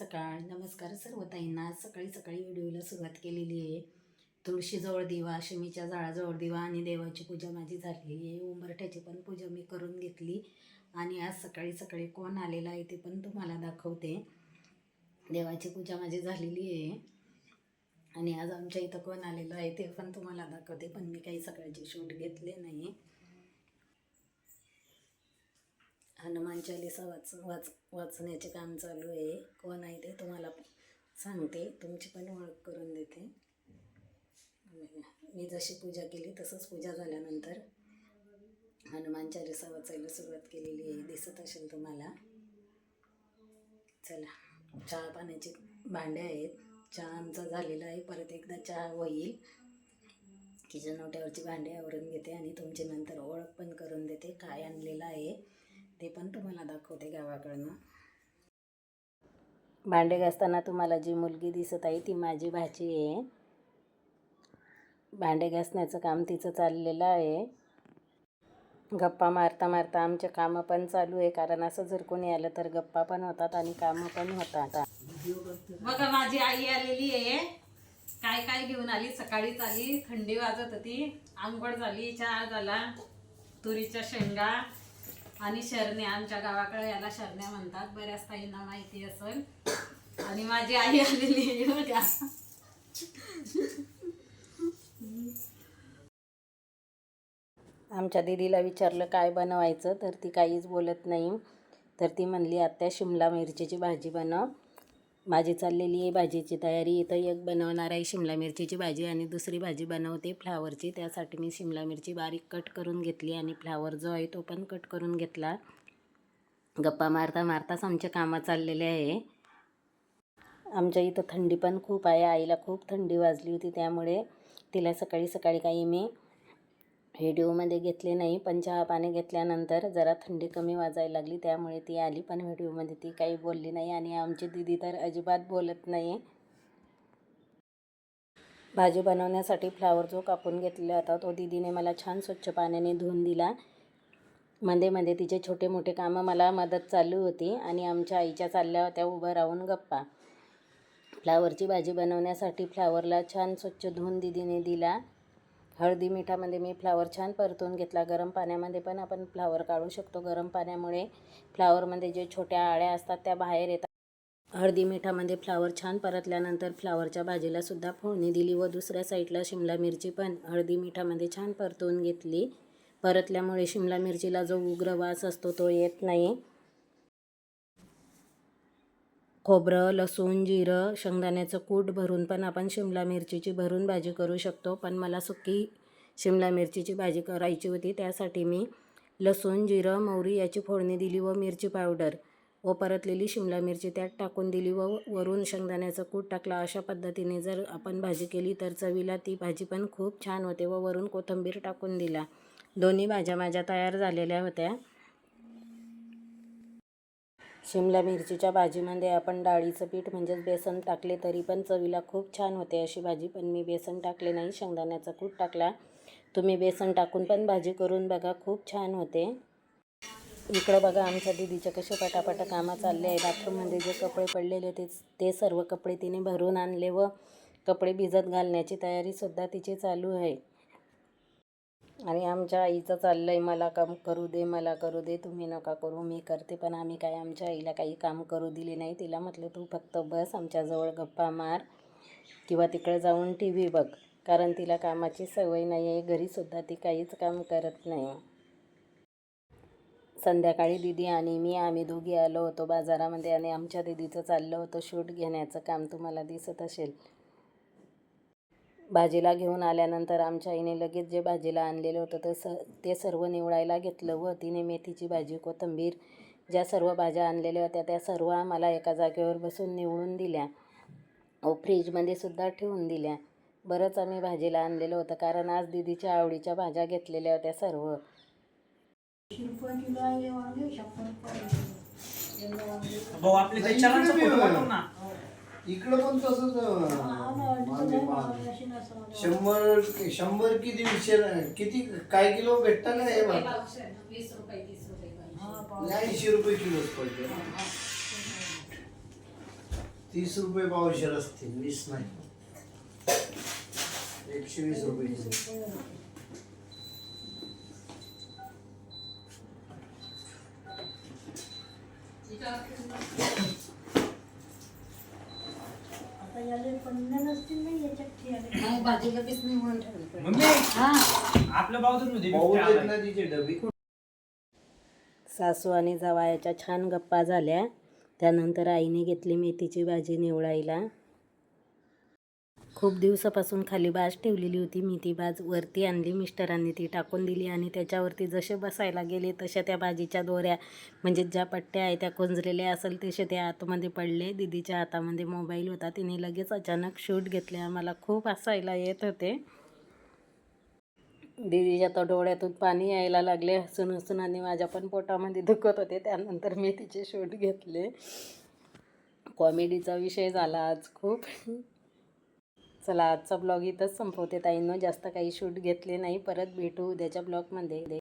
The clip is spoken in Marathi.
सकाळ. नमस्कार सर्व ताईंना. आज सकाळी सकाळी व्हिडिओला सुरुवात केलेली आहे. तुळशीजवळ दिवा शमीच्या झाडाजवळ दिवा आणि देवाची पूजा माझी झालेली आहे. उंबरठ्याची पण पूजा मी करून घेतली. आणि आज सकाळी सकाळी कोण आलेला आहे ते पण तुम्हाला दाखवते. देवाची पूजा माझी झालेली आहे. आणि आज आमच्या इथं कोण आलेलं आहे ते पण तुम्हाला दाखवते पण मी काही सकाळचे शूट घेतले नाही. हनुमान चालीसा वाच वाच वाचण्याचे काम चालू आहे. कोण आहे सांगते तुमची पण ओळख करून देते. मी जशी पूजा केली तसंच पूजा झाल्यानंतर हनुमान चालिसा वाचायला सुरुवात केलेली आहे दिसत असेल तुम्हाला. चला चहा पाण्याची भांडे आहेत. चहा आमचा झालेला आहे परत एकदा चहा होईल. किचन ओट्यावरची भांडी आवरून घेते आणि तुमची नंतर ओळख पण करून देते काय आणलेलं आहे ते पण तुम्हाला दाखवते गावाकडनं. भांडे घासताना तुम्हाला जी मुलगी दिसत आहे ती माझी भाची आहे. भांडे घासण्याचं काम तिचं चाललेलं आहे. गप्पा मारता मारता आमचे कामं पण चालू आहे कारण असं जर कोणी आलं तर गप्पा पण होतात आणि कामं पण होतात. बघा माझी आई आलेली आहे. काय काय घेऊन आली? सकाळीच आली थंडी वाजत होती. आंघोळ झाली चहा झाला तुरीच्या शेंगा. आणि शरण्या आमच्या गावाकडे याला शरण्या म्हणतात. बऱ्याच ताईंना माहिती असेल. आणि माझी आई आलेली बघा. आमच्या दीदीला विचारलं काय बनवायचं तर ती काहीच बोलत नाही. तर ती म्हणली आत्या शिमला मिरचीची भाजी बनव. माझी चाललेली आहे भाजीची तयारी. इथं एक बनवणार आहे शिमला मिरचीची भाजी आणि दुसरी भाजी बनवते फ्लावरची. त्यासाठी मी शिमला मिरची बारीक कट करून घेतली आणि फ्लावर जो आहे तो पण कट करून घेतला. गप्पा मारता मारताच आमच्या कामं चाललेले आहे. आमच्या इथं थंडी पण खूप आहे. आईला खूप थंडी वाजली होती त्यामुळे तिला सकाळी सकाळी काही मी व्हिडिओमध्ये घेतले नाही पण चहा पाणी घेतल्यानंतर जरा थंडी कमी वाजायला लागली. त्यामुळे ती आली पण व्हिडिओमध्ये ती काही बोलली नाही आणि आमची दिदी तर अजिबात बोलत नाही भाजी बनवण्यासाठी फ्लावर जो कापून घेतलेला होता तो दिदीने मला छान स्वच्छ पाण्याने धुवून दिला. मध्ये मध्ये तिचे छोटे मोठे कामं मला मदत चालू होती आणि आमच्या आईच्या चालल्या होत्या उभं राहून गप्पा. फ्लावरची भाजी बनवण्यासाठी फ्लावरला छान स्वच्छ धुवून दिदीने दिला. हळदी मिठामध्ये मी फ्लावर छान परतून घेतला. गरम पाण्यामध्ये पण आपण फ्लावर काढू शकतो. गरम पाण्यामुळे फ्लावरमध्ये जे छोट्या आळ्या असतात त्या बाहेर येतात. हळदी मिठामध्ये फ्लावर छान परतल्यानंतर फ्लावरच्या भाजीला सुद्धा फोडणी दिली व दुसऱ्या साईडला शिमला मिरची पण हळदी मिठामध्ये छान परतून घेतली. परतल्यामुळे शिमला मिरचीला जो उग्र वास असतो तो येत नाही. खोबरं लसूण जिरं शेंगदाण्याचं कूट भरून पण आपण शिमला मिरचीची भरून भाजी करू शकतो. पण मला सुकी शिमला मिरचीची भाजी करायची होती. त्यासाठी मी लसूण जिरं मोहरी याची फोडणी दिली व मिरची पावडर व परतलेली शिमला मिरची त्यात टाकून दिली व वरून शेंगदाण्याचं कूट टाकला. अशा पद्धतीने जर आपण भाजी केली तर चवीला ती भाजी पण खूप छान होते व वरून कोथिंबीर टाकून दिला. दोन्ही भाज्या माझ्या तयार झालेल्या होत्या. शिमला मिरचीच्या भाजीमध्ये आपण डाळीचं पीठ म्हणजेच बेसन टाकले तरी पण चवीला खूप छान होते अशी भाजी पण मी बेसन टाकले नाही शेंगदाण्याचा कूट टाकला. तुम्ही बेसन टाकून पण भाजी करून बघा खूप छान होते. इकडं बघा आमच्या दिदीचे कसे पटापट कामं चालले आहे. बाथरूममध्ये जे कपडे पडलेले ते ते सर्व कपडे तिने भरून आणले व कपडे भिजत घालण्याची तयारीसुद्धा तिची चालू आहे. आणि आमच्या आईचं चाललं आहे मला काम करू दे मला करू दे तुम्ही नका करू मी करते पण आम्ही काय आमच्या आईला काही काम करू दिले नाही. तिला म्हटलं तू फक्त बस आमच्याजवळ गप्पा मार किंवा तिकडे जाऊन टी व्ही बघ कारण तिला कामाची सवय नाही आहे घरीसुद्धा ती काहीच काम करत नाही. संध्याकाळी दिदी आणि मी आम्ही दोघी आलो होतो बाजारामध्ये आणि आमच्या दिदीचं चाललं होतं शूट घेण्याचं काम तुम्हाला दिसत असेल. भाजीला घेऊन आल्यानंतर आमच्या आईने लगेच जे भाजीला आणलेलं होतं ते स ते सर्व निवडायला घेतलं व तिने मेथीची भाजी कोथिंबीर ज्या सर्व भाज्या आणलेल्या होत्या त्या सर्व आम्हाला एका जागेवर बसून निवडून दिल्या व फ्रीजमध्ये सुद्धा ठेवून दिल्या. बरंच आम्ही भाजीला आणलेलं होतं कारण आज दिदीच्या आवडीच्या भाज्या घेतलेल्या होत्या सर्व. इकडं पण तसंच मागे मागे. शंभर शंभर किती विषय किती काय किलो भेटतं का हे बघ. वीस रुपये तीस रुपये ऐंशी रुपये किलोच पडते. ना तीस रुपये पावशेर असतील वीस नाही. एकशे वीस रुपये किलो. नाही भाजीला पीस नाही म्हणून ठेवलं मम्मी! हा. आपल्या बाजूमध्ये पाऊस बिबट्या येत आलाय. ना तिचे डबी सासू आणि जावयाच्या छान गप्पा झाल्या. त्यानंतर आईने घेतली मेथीची भाजी निवडायला. खूप दिवसापासून खाली बाज ठेवलेली होती. मी ती बाज वरती आणली मिस्टरांनी ती टाकून दिली आणि त्याच्यावरती जसे बसायला गेले तशा त्या बाजीच्या दोऱ्या म्हणजे ज्या पट्ट्या आहे त्या कुंजलेल्या असेल तसे त्या आतमध्ये पडले. दिदीच्या हातामध्ये मोबाईल होता. तिने लगेच अचानक शूट घेतले आम्हाला खूप हसायला येत होते. दीदीच्या तर डोळ्यातून पाणी यायला लागले. हसून हसून आणि माझ्या पण पोटामध्ये दुखत होते. त्यानंतर मी तिचे शूट घेतले. कॉमेडीचा विषय झाला आज खूप. चला आजचा ब्लॉग इथंच संपवते ताईंनो जास्त काही शूट घेतले नाही. परत भेटू उद्याच्या ब्लॉगमध्ये.